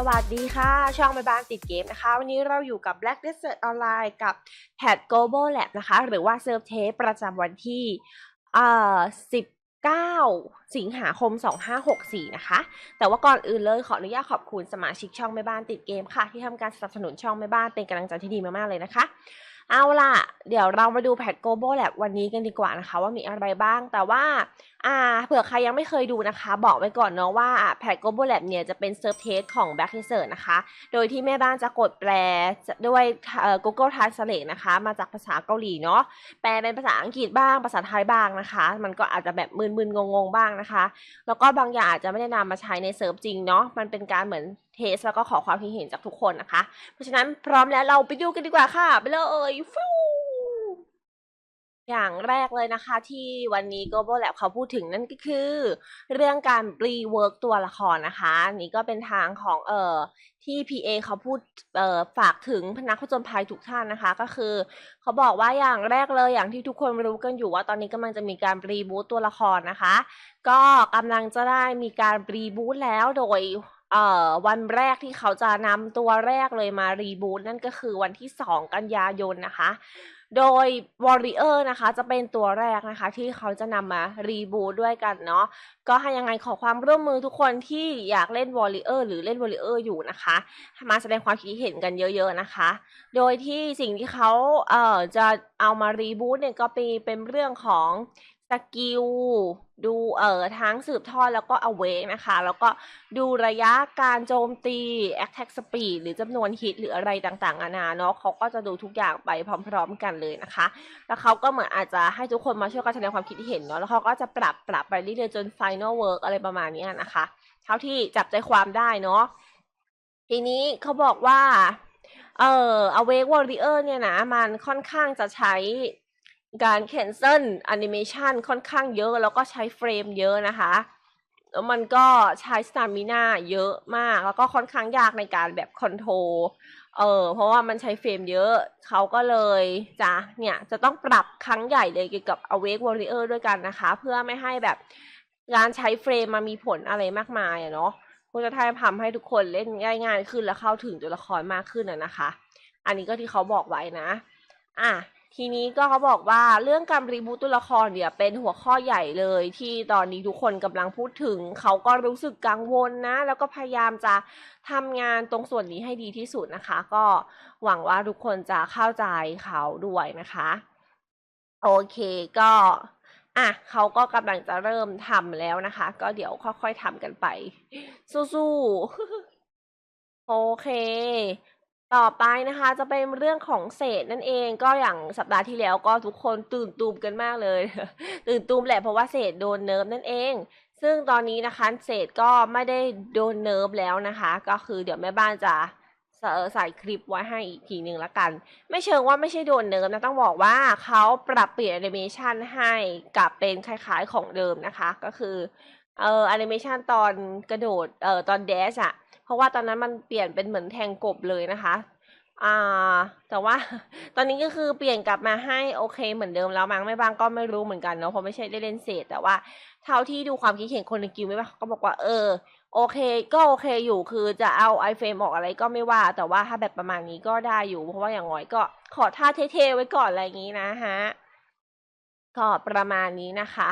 สวัสดีค่ะ ช่องแม่บ้านติดเกมนะคะ วันนี้เราอยู่กับ Black Desert Online กับ p a d Global Lab นะคะ หรือว่าเซิร์ฟเทปประจำวันที่เอ่อ19 สิงหาคม 2564 นะคะ แต่ว่าก่อนอื่นเลยขออนุญาตขอบคุณสมาชิกช่องแม่บ้านติดเกมค่ะ ที่ทำการสนับสนุนช่องแม่บ้านเป็นกำลังใจที่ดีมากๆเลยนะคะ เอาล่ะ เดี๋ยวเรามาดูแพทโกโบแลบวันนี้กันดีกว่านะคะ ว่ามีอะไรบ้าง แต่ว่าอ่าเผื่อใครยังไม่เคยดูนะคะ บอกไว้ก่อนเนาะว่าแพทโกโบแลบเนี่ยจะเป็นเซิร์ฟเทสของ Black d e s e r t นะคะ โดยที่แม่บ้านจะกดแปลด้วยเอ่อ Google Translate นะคะ มาจากภาษาเกาหลีเนาะ แปลเป็นภาษาอังกฤษบ้าง ภาษาไทยบ้างนะคะ มันก็อาจจะแบบมึนๆงงๆบ้างนะคะ แล้วก็บางอย่างอาจจะไม่ได้นำมาใช้ในเซิร์ฟจริงเนาะ มันเป็นการเหมือน เทสแล้วก็ขอความคิดเห็นจากทุกคนนะคะ เพราะฉะนั้นพร้อมแล้วเราไปดูกันดีกว่าค่ะ ไปเลยฟูอย่างแรกเลยนะคะที่วันนี้ Global Lab เขาพูดถึงนั่นก็คือ เรื่องการรีเวิร์กตัวละครนะคะนนี่ก็เป็นทางของเอ่อที่ PA เขาพูดเอ่อฝากถึงพนักผจญภัยทุกท่านนะคะ ก็คือเขาบอกว่าอย่างแรกเลยอย่างที่ทุกคนรู้กันอยู่ว่าตอนนี้กำลังจะมีการรีบูตตัวละครนะคะ ก็กำลังจะได้มีการรีบูตแล้วโดย เอ่อวันแรกที่เขาจะนำตัวแรกเลยมารีบูตนั่นก็คือวันที่ 2 กันยายนนะคะ โดย Warrior นะคะจะเป็นตัวแรกนะคะ ที่เขาจะนำมารีบูตด้วยกันเนาะก็ให้ยังไงขอความร่วมมือทุกคนที่อยากเล่น Warrior หรือเล่น Warrior อยู่นะคะ มาแสดงความคิดเห็นกันเยอะๆนะคะ โดยที่สิ่งที่เขาเอ่อจะเอามารีบูตเนี่ยก็เป็นเป็นเรื่องของสกิล ดูเอ่อทั้งสืบทอดแล้วก็ awake นะคะ แล้วก็ดูระยะการโจมตี attack speed หรือจำนวนฮิตหรืออะไรต่างๆนานาเนาะเขาก็จะดูทุกอย่างไปพร้อมๆกันเลยนะคะ แล้วเขาก็เหมือนอาจจะให้ทุกคนมาช่วยกันแสดงความคิดเห็นเนาะแล้วเขาก็จะปรับปรับไปเรื่อยๆจน final work อะไรประมาณนี้นะคะ เท่าที่จับใจความได้เนาะทีนี้เขาบอกว่าเอ่อ awake warrior เนี่ยนะ มันค่อนข้างจะใช้ การ cancel animation ค่อนข้างเยอะ แล้วก็ใช้เฟรมเยอะนะคะ แล้วมันก็ใช้สตามิน่าเยอะมาก แล้วก็ค่อนข้างยากในการแบบคอนโทรลเออเพราะว่ามันใช้เฟรมเยอะเขาก็เลยจะเนี่ยจะต้องปรับครั้งใหญ่เลยเกี่ยวกับ Awake Warrior ด้วยกันนะคะ เพื่อไม่ให้แบบการใช้เฟรมมามีผลอะไรมากมายอะเนาะคุณจะทำให้ทุกคนเล่นง่ายๆขึ้นและเข้าถึงตัวละครมากขึ้นอะนะคะ อันนี้ก็ที่เขาบอกไว้นะ อะ ทีนี้ก็เขาบอกว่าเรื่องการรีบูตตัวละครเนี่ยเป็นหัวข้อใหญ่เลย ที่ตอนนี้ทุกคนกำลังพูดถึง เขาก็รู้สึกกังวลนะ แล้วก็พยายามจะทำงานตรงส่วนนี้ให้ดีที่สุดนะคะ ก็หวังว่าทุกคนจะเข้าใจเขาด้วยนะคะ โอเคก็อะเขาก็กำลังจะเริ่มทำแล้วนะคะ ก็เดี๋ยวค่อยๆทำกันไป สู้ๆ โอเค ต่อไปนะคะจะเป็นเรื่องของเศษนั่นเองก็อย่างสัปดาห์ที่แล้วก็ทุกคนตื่นตูมกันมากเลย ตื่นตูมแหละเพราะว่าเศษโดนเนิร์ฟนั่นเอง ซึ่งตอนนี้นะคะเศษก็ไม่ได้โดนเนิร์ฟแล้วนะคะ ก็คือเดี๋ยวแม่บ้านจะใส่คลิปไว้ให้อีกทีหนึ่งละกัน ไม่เชิงว่าไม่ใช่โดนเนิร์ฟนะต้องบอกว่าเขาปรับเปลี่ยนแอนิเมชันให้กลับเป็นคล้ายๆของเดิมนะคะ ก็คือเอ่อแอนิเมชันตอนกระโดดเอ่อตอนเดชอะ เพราะว่าตอนนั้นมันเปลี่ยนเป็นเหมือนแทงกบเลยนะคะอ่าแต่ว่าตอนนี้ก็คือเปลี่ยนกลับมาให้โอเคเหมือนเดิมแล้วมั้งไม่บ้างก็ไม่รู้เหมือนกันเนาะเพราะไม่ใช่ได้เล่นเศษ แต่ว่าเท่าที่ดูความคิดเห็นคนในกิวไม่บ้างก็บอกว่าเออโอเคก็โอเคอยู่คือจะเอาไอเฟรมออกอะไรก็ไม่ว่า แต่ว่าถ้าแบบประมาณนี้ก็ได้อยู่ เพราะว่าอย่างน้อยก็ขอท่าเท่ๆไว้ก่อนอะไรอย่างนี้นะฮะก็ประมาณนี้นะคะ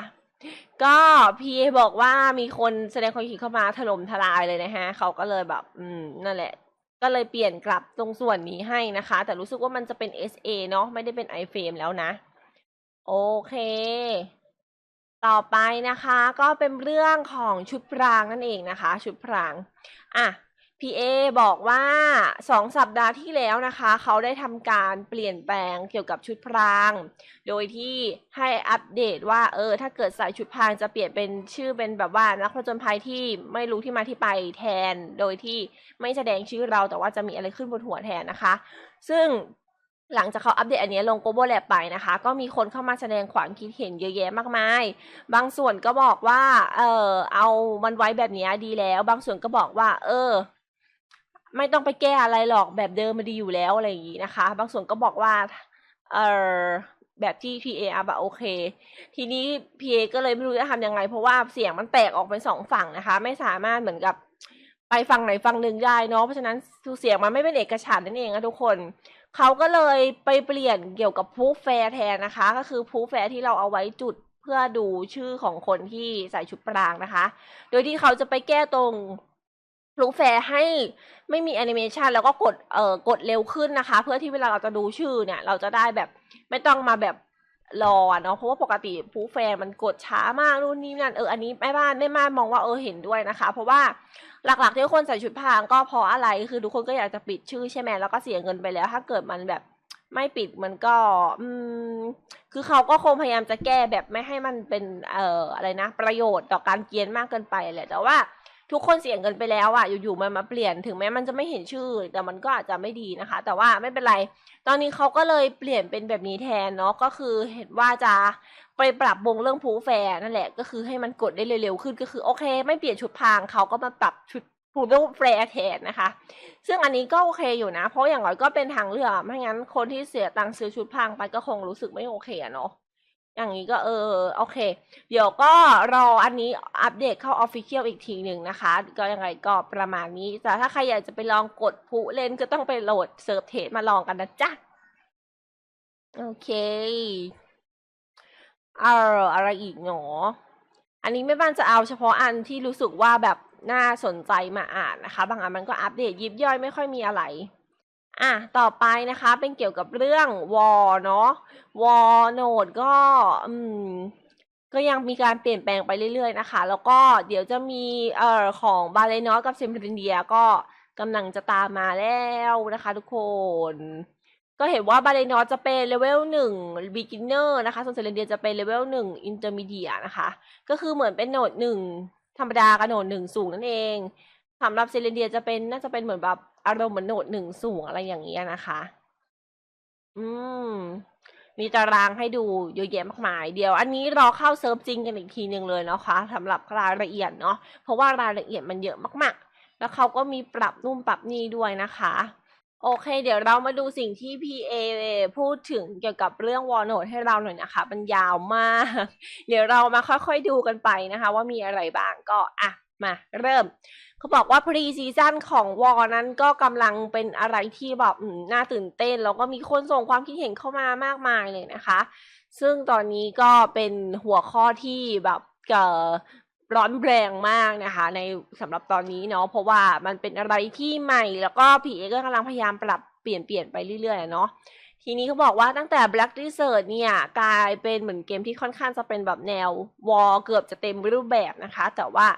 ก็พีเอบอกว่ามีคนแสดงความคิดเข้ามาถล่มทลายเลยนะฮะเขาก็เลยแบบ อืม นั่นแหละ ก็เลยเปลี่ยนกลับตรงส่วนนี้ให้นะคะ แต่รู้สึกว่ามันจะเป็น SA เนาะไม่ได้เป็น iFrame แล้วนะ โอเค ต่อไปนะคะ ก็เป็นเรื่องของชุดพรางนั่นเองนะคะ ชุดพราง อะ PA บอกว่าสองสัปดาห์ที่แล้วนะคะ เขาได้ทำการเปลี่ยนแปลงเกี่ยวกับชุดพราง โดยที่ให้อัปเดตว่าเออ ถ้าเกิดใส่ชุดพรางจะเปลี่ยนเป็นชื่อเป็นแบบว่านักผจญภัยที่ไม่รู้ที่มาที่ไปแทน โดยที่ไม่แสดงชื่อเราแต่ว่าจะมีอะไรขึ้นบนหัวแทนนะคะ ซึ่งหลังจากเขาอัปเดตอันนี้ลง Global Lab ไปนะคะ ก็มีคนเข้ามาแสดงความคิดเห็นเยอะแยะมากมาย บางส่วนก็บอกว่า เออเอามันไว้แบบนี้ดีแล้ว บางส่วนก็บอกว่า เออ ไม่ต้องไปแก้อะไรหรอกแบบเดิมมันดีอยู่แล้วอะไรอย่างนี้นะคะ บางส่วนก็บอกว่าเออแบบที่ PA อะแบบโอเค ทีนี้ PA ก็เลยไม่รู้จะทำยังไง เพราะว่าเสียงมันแตกออกเป็นสองฝั่งนะคะ ไม่สามารถเหมือนกับไปฝั่งไหนฝั่งหนึ่งได้เนาะเพราะฉะนั้นเสียงมันไม่เป็นเอกฉันนั่นเองนะทุกคนเขาก็เลยไปเปลี่ยนเกี่ยวกับพูแฟร์แทนนะคะ ก็คือพูแฟร์ที่เราเอาไว้จุดเพื่อดูชื่อของคนที่ใส่ชุดปรางนะคะ โดยที่เขาจะไปแก้ตรง พลุแฟร์ให้ไม่มีแอนิเมชันแล้วก็กดเอ่อกดเร็วขึ้นนะคะ เพื่อที่เวลาเราจะดูชื่อเนี่ย เราจะได้แบบไม่ต้องมาแบบรอเนาะเพราะว่าปกติพลุแฟร์มันกดช้ามากนู่นนี่นั่นเอออันนี้แม่บ้านแม่บ้านมองว่าเออเห็นด้วยนะคะ เพราะว่าหลักๆที่ทุกคนใส่ชุดพรางก็เพราะอะไรคือทุกคนก็อยากจะปิดชื่อใช่ไหมแล้วก็เสียเงินไปแล้ว ถ้าเกิดมันแบบไม่ปิดมันก็ อืม คือเขาก็คงพยายามจะแก้แบบไม่ให้มันเป็นเอ่ออะไรนะ ประโยชน์ต่อการเกียนมากเกินไปแหละแต่ว่า ทุกคนเสียเงินไปแล้วอะอยู่ๆมันมาเปลี่ยนถึงแม้มันจะไม่เห็นชื่อ แต่มันก็อาจจะไม่ดีนะคะ แต่ว่าไม่เป็นไร ตอนนี้เขาก็เลยเปลี่ยนเป็นแบบนี้แทนเนาะก็คือเห็นว่าจะไปปรับวงเรื่องพูแฟร์นั่นแหละก็คือให้มันกดได้เร็วๆขึ้นก็คือโอเค ไม่เปลี่ยนชุดพางเขาก็มาปรับชุดพูแฟร์แทนนะคะ ซึ่งอันนี้ก็โอเคอยู่นะ เพราะอย่างน้อยก็เป็นทางเลือกไม่งั้นคนที่เสียตังค์ซื้อชุดพางไปก็คงรู้สึกไม่โอเคอะเนาะ อย่างนี้ก็เออโอเค เดี๋ยวก็รออันนี้อัปเดตเข้าออฟฟิเชียลอีกทีหนึ่งนะคะ ก็ยังไงก็ประมาณนี้แต่ถ้าใครอยากจะไปลองกดผู้เล่นก็ต้องไปโหลดเซิร์ฟเทสมาลองกันนะจ๊ะ โอเคเอออะไรอีกหนอ อันนี้แม่บ้านจะเอาเฉพาะอันที่รู้สึกว่าแบบน่าสนใจมาอ่านนะคะ บางอันมันก็อัปเดตยิบย่อยไม่ค่อยมีอะไร อะ ต่อไปนะคะเป็นเกี่ยวกับเรื่องวอลเนาะวอลโนดก็อืมก็ยังมีการเปลี่ยนแปลงไปเรื่อยๆนะคะ แล้วก็เดี๋ยวจะมีเอ่อของบาเลนอสกับเซมเบรินเดียก็กำลังจะตามมาแล้วนะคะทุกคน ก็เห็นว่าบาเลนอสจะเป็นเลเวลหนึ่ง beginner นะคะ ส่วนเซเรนเดียจะเป็นเลเวลหนึ่ง intermediate นะคะ ก็คือเหมือนเป็นโหนดหนึ่งธรรมดากับโหนดหนึ่งสูงนั่นเองสำหรับเซเลนเดียจะเป็นน่าจะเป็นเหมือนแบบ อารมณ์เหมือนโหนดหนึ่งสูงอะไรอย่างเงี้ยนะคะ อืม มีตารางให้ดูเยอะแยะมากมาย เดี๋ยว อันนี้รอเข้าเซิร์ฟจริงกันอีกทีหนึ่งเลยนะคะสำหรับรายละเอียดเนาะเพราะว่ารายละเอียดมันเยอะมากๆ แล้วเขาก็มีปรับนู่นปรับนี่ด้วยนะคะ โอเค เดี๋ยวเรามาดูสิ่งที่ PA พูดถึงเกี่ยวกับเรื่องวอลโนดให้เราหน่อยนะคะมันยาวมาก เดี๋ยวเรามาค่อยๆดูกันไปนะคะ ว่ามีอะไรบ้างก็อะมาเริ่ม เขาบอกว่าพรีซีซั่นของวอลนั้นก็กำลังเป็นอะไรที่แบบน่าตื่นเต้น แล้วก็มีคนส่งความคิดเห็นเข้ามามากมายเลยนะคะ ซึ่งตอนนี้ก็เป็นหัวข้อที่แบบเอ่อร้อนแรงมากนะคะ ในสำหรับตอนนี้เนาะเพราะว่ามันเป็นอะไรที่ใหม่แล้วก็พีเอก็กำลังพยายามปรับเปลี่ยนเปลี่ยนไปเรื่อยๆเนาะทีนี้เขาบอกว่าตั้งแต่ Black Desert เนี่ย กลายเป็นเหมือนเกมที่ค่อนข้างจะเป็นแบบแนววอลเกือบจะเต็มรูปแบบนะคะ แต่ว่า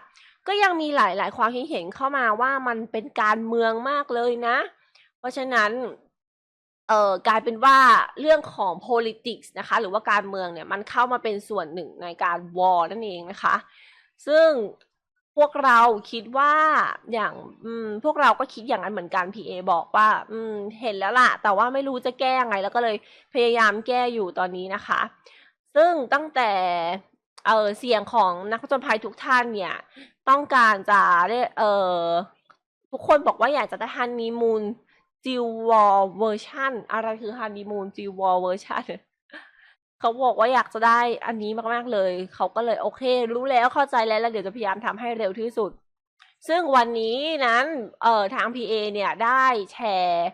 ก็ยังมีหลายๆ ความคิดเห็นเข้ามาว่ามันเป็นการเมืองมากเลยนะ เพราะฉะนั้นเอ่อกลายเป็นว่าเรื่องของ politics นะคะ หรือว่าการเมืองเนี่ยมันเข้ามาเป็นส่วนหนึ่งในการวอร์นั่นเองนะคะ ซึ่งพวกเราคิดว่าอย่างอืมพวกเราก็คิดอย่างนั้นเหมือนกัน PA บอกว่าอืมเห็นแล้วล่ะ แต่ว่าไม่รู้จะแก้ยังไง แล้วก็เลยพยายามแก้อยู่ตอนนี้นะคะ ซึ่งตั้งแต่ เออเสียงของนักผจญภัยทุกท่านเนี่ย ต้องการจะได้เออทุกคนบอกว่าอยากจะได้ฮันนีมูนจิววอลเวอร์ชันอะไรคือฮันนีมูนจิววอลเวอร์ชันเขาบอกว่าอยากจะได้อันนี้มาก ๆ เลย เขาก็เลยโอเค รู้แล้วเข้าใจแล้วแล้วเดี๋ยวจะพยายามทำให้เร็วที่สุด ซึ่งวันนี้นั้นเอ่อทาง PA เนี่ยได้แชร์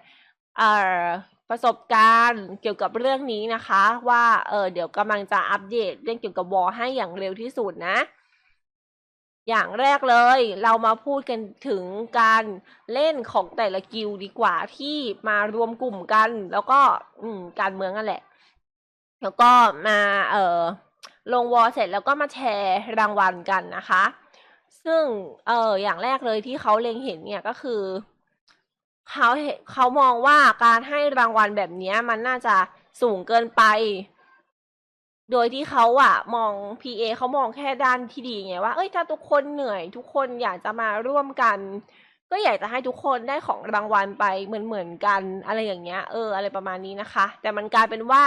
เอ่อ ประสบการณ์เกี่ยวกับเรื่องนี้นะคะ ว่าเออเดี๋ยวกำลังจะอัปเดตเรื่องเกี่ยวกับวอลให้อย่างเร็วที่สุดนะ อย่างแรกเลยเรามาพูดกันถึงการเล่นของแต่ละกิลดีกว่าที่มารวมกลุ่มกัน แล้วก็การเมืองนั่นแหละ แล้วก็มาเออลงวอลเสร็จแล้วก็มาแชร์รางวัลกันนะคะ ซึ่งเอออย่างแรกเลยที่เขาเล็งเห็นเนี่ยก็คือ เขาเห็นเขามองว่าการให้รางวัลแบบนี้มันน่าจะสูงเกินไป โดยที่เขาอะมอง PA เขามองแค่ด้านที่ดีไงว่า เอ้ยถ้าทุกคนเหนื่อย ทุกคนอยากจะมาร่วมกัน ก็อยากจะให้ทุกคนได้ของรางวัลไปเหมือนเหมือนๆกัน อะไรอย่างเงี้ย เออ อะไรประมาณนี้นะคะ แต่มันกลายเป็นว่า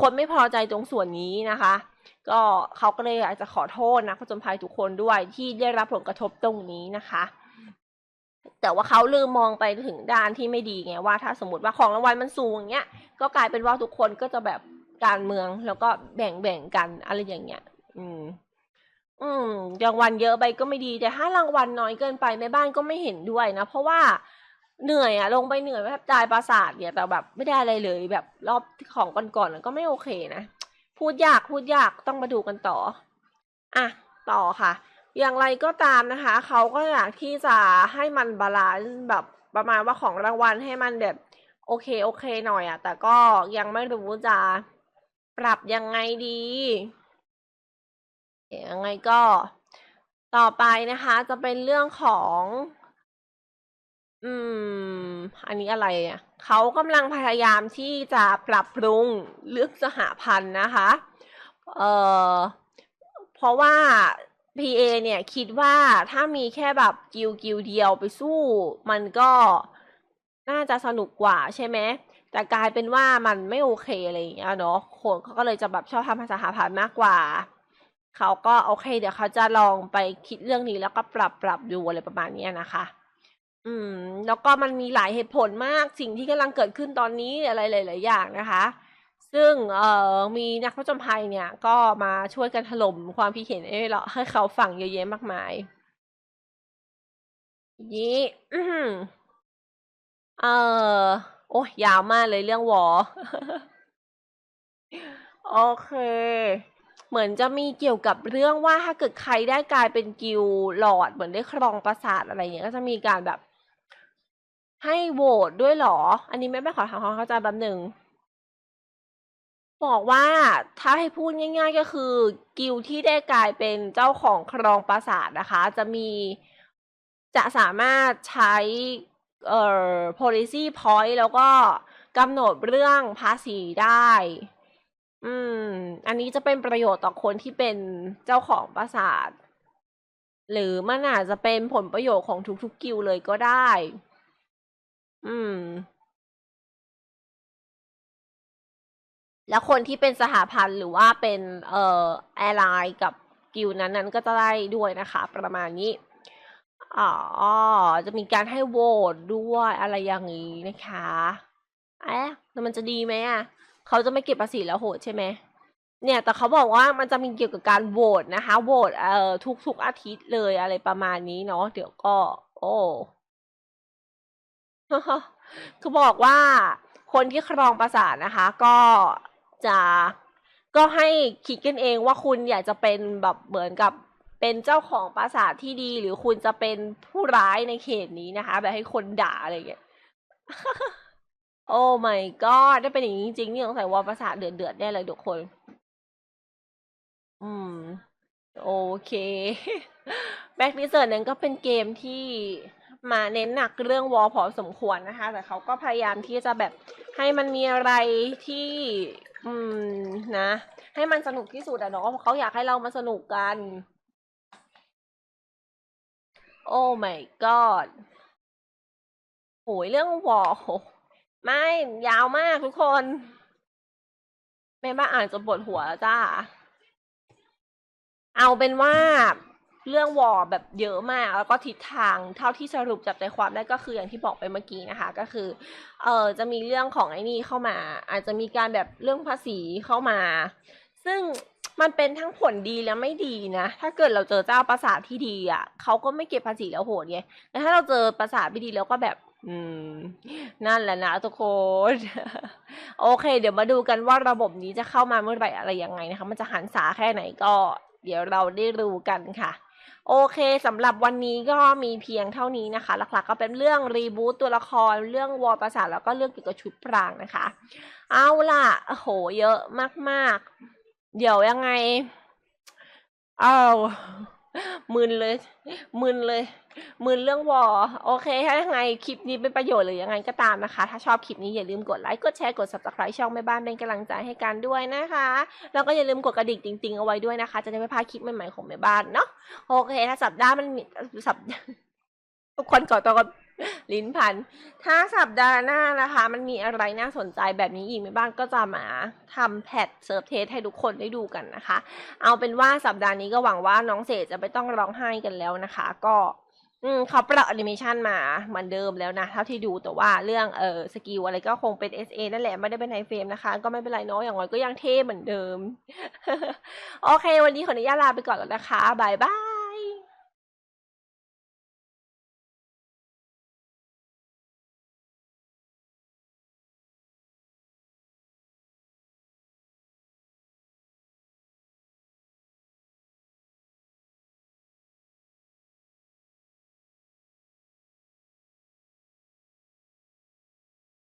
คนไม่พอใจตรงส่วนนี้นะคะ ก็เขาก็เลยอากจะขอโทษนะผจญภัยทุกคนด้วยที่ได้รับผลกระทบตรงนี้นะคะ แต่ว่าเขาลืมมองไปถึงด้านที่ไม่ดีไงว่าถ้าสมมติว่าของรางวัลมันสูงอย่างเงี้ยก็กลายเป็นว่าทุกคนก็จะแบบการเมืองแล้วก็แบ่งแบ่งกันอะไรอย่างเงี้ย อืม อืมรางวัลเยอะไปก็ไม่ดีแต่ถ้ารางวัลน้อยเกินไปแม่บ้านก็ไม่เห็นด้วยนะเพราะว่าเหนื่อยอะลงไปเหนื่อยแทบตายประสาทเนี่ยแต่แบบไม่ได้อะไรเลยแบบรอบของก่อนๆก็ไม่โอเคนะพูดยากพูดยากต้องมาดูกันต่อ อะ ต่อค่ะ อย่างไรก็ตามนะคะ เขาก็อยากที่จะให้มันบาลานซ์แบบประมาณว่าของรางวัลให้มันแบบโอเคโอเคหน่อยอะแต่ก็ยังไม่รู้จะปรับยังไงดียังไงก็ต่อไปนะคะ จะเป็นเรื่องของ อืม อันนี้อะไรอะเขากำลังพยายามที่จะปรับปรุงเรื่องสหพันธ์นะคะ เอ่อเพราะว่า PA เนี่ยคิดว่าถ้ามีแค่แบบกิลกิลเดียวไปสู้ มันก็น่าจะสนุกกว่าใช่ไหมแต่กลายเป็นว่ามันไม่โอเคอะไรอย่างเงี้ยเนาะคนเขาก็เลยจะแบบชอบทำภาษาหาพันมากกว่า เขาก็โอเค เดี๋ยวเขาจะลองไปคิดเรื่องนี้แล้วก็ปรับปรับดูอะไรประมาณนี้นะคะ อืม แล้วก็มันมีหลายเหตุผลมากสิ่งที่กำลังเกิดขึ้นตอนนี้อะไรหลายๆอย่างนะคะ ซึ่งเอ่อมีนักผจญภัยเนี่ย ก็มาช่วยกันถล่มความคิดเห็นให้เราให้เขาฟังเยอะแยะมากมายนี้อืมเออโอ้ยยาวมากเลยเรื่องวอโอเค เหมือนจะมีเกี่ยวกับเรื่องว่าถ้าเกิดใครได้กลายเป็นกิลด์ลอดเหมือนได้ครองปราสาทอะไรเงี้ยก็จะมีการแบบ ให้โหวตด้วยหรอ อันนี้ไม่ไม่ขอทำความเข้าใจแป๊บหนึ่ง บอกว่าถ้าให้พูดง่าย ๆ ก็คือกิลด์ที่ได้กลายเป็นเจ้าของครองปราสาทนะคะ จะมีจะสามารถใช้เอ่อ policy point แล้วก็กำหนดเรื่องภาษีได้ อืม อันนี้จะเป็นประโยชน์ต่อคนที่เป็นเจ้าของปราสาท หรือมันอาจจะเป็นผลประโยชน์ของทุกๆกิลด์เลยก็ได้ อืม แล้วคนที่เป็นสหพันธ์หรือว่าเป็นเอ่อแอร์ไลน์กับกิลนั้นนั้นก็จะได้ด้วยนะคะ ประมาณนี้อ๋อจะมีการให้โหวตด้วยอะไรอย่างนี้นะคะเอ๊ะแล้วมันจะดีไหมอะเขาจะไม่เก็บภาษีแล้วโหดใช่ไหมเนี่ยแต่เขาบอกว่ามันจะมีเกี่ยวกับการโหวตนะคะโหวตเอ่อทุกๆอาทิตย์เลยอะไรประมาณนี้เนาะเดี๋ยวก็ โอ้คือบอกว่าคนที่ครองปราสาทนะคะ ก็ จะก็ให้คิดกันเองว่าคุณอยากจะเป็นแบบเหมือนกับเป็นเจ้าของปราสาทที่ดี หรือคุณจะเป็นผู้ร้ายในเขตนี้นะคะ แบบให้คนด่าอะไรอย่างเงี้ยโอ้ my god ได้เป็นอย่างนี้จริงๆนี่สงสัยวอลปราสาทเดือดเดือดแน่เลยทุกคน อืม โอเคแบ็กนิเซอร์นั้นก็เป็นเกมที่มาเน้นหนักเรื่องวอลพอสมควรนะคะ แต่เขาก็พยายามที่จะแบบให้มันมีอะไรที่ อืมนะ ให้มันสนุกที่สุดอะเนาะเขาอยากให้เรามาสนุกกัน โอ้ my god โหยเรื่องวอลไม่ยาวมากทุกคนแม่บ้าอ่านจนปวดหัวแล้วจ้า เอาเป็นว่า เรื่องวอร์แบบเยอะมาก แล้วก็ทิศทางเท่าที่สรุปจับใจความได้ก็คืออย่างที่บอกไปเมื่อกี้นะคะ ก็คือเออจะมีเรื่องของไอ้นี่เข้ามา อาจจะมีการแบบเรื่องภาษีเข้ามา ซึ่งมันเป็นทั้งผลดีและไม่ดีนะ ถ้าเกิดเราเจอเจ้าประสาทที่ดีอะเขาก็ไม่เก็บภาษีแล้วโหดไงแต่ถ้าเราเจอประสาทไม่ดีแล้วก็แบบ อืม นั่นแหละนะทุกคนโอเค เดี๋ยวมาดูกันว่าระบบนี้จะเข้ามาเมื่อไหร่อะไรยังไงนะคะ มันจะหันษาแค่ไหนก็ เดี๋ยวเราได้รู้กันค่ะ โอเคสำหรับวันนี้ก็มีเพียงเท่านี้นะคะ หลักๆก็เป็นเรื่องรีบูตตัวละคร เรื่องวอลประสาทแล้วก็เรื่องเกี่ยวกับชุดพรางนะคะ เอาล่ะโอ้โหเยอะมากๆ เดี๋ยวยังไง เอา มึนเลย มึนเลย มึนเรื่องวอโอเค ถ้ายังไงคลิปนี้เป็นประโยชน์หรือยังไงก็ตามนะคะ ถ้าชอบคลิปนี้อย่าลืมกดไลค์ กดแชร์ กด subscribe ช่องแม่บ้านเป็นกำลังใจให้กันด้วยนะคะ แล้วก็อย่าลืมกดกระดิ่งจริงๆเอาไว้ด้วยนะคะ จะได้ไม่พลาดคลิปใหม่ๆของแม่บ้านเนาะ โอเค ถ้าสัปดาห์มันมีสัปคนก่อนตัวกัน ลิ้นพัน ถ้าสัปดาห์หน้านะคะ มันมีอะไรน่าสนใจแบบนี้อีกไหมบ้างก็จะมาทำแพทเซิร์ฟเทสให้ทุกคนได้ดูกันนะคะ เอาเป็นว่าสัปดาห์นี้ก็หวังว่าน้องเสกจะไม่ต้องร้องไห้กันแล้วนะคะ ก็อืมเขาปรับแอนิเมชันมาเหมือนเดิมแล้วนะ เท่าที่ดูแต่ว่าเรื่องเออสกิลอะไรก็คงเป็น SA นั่นแหละ ไม่ได้เป็นไฮเฟรมนะคะ ก็ไม่เป็นไรเนาะอย่างน้อยก็ยังเท่เหมือนเดิม โอเค วันนี้ขออนุญาตลาไปก่อนแล้วนะคะบายบาย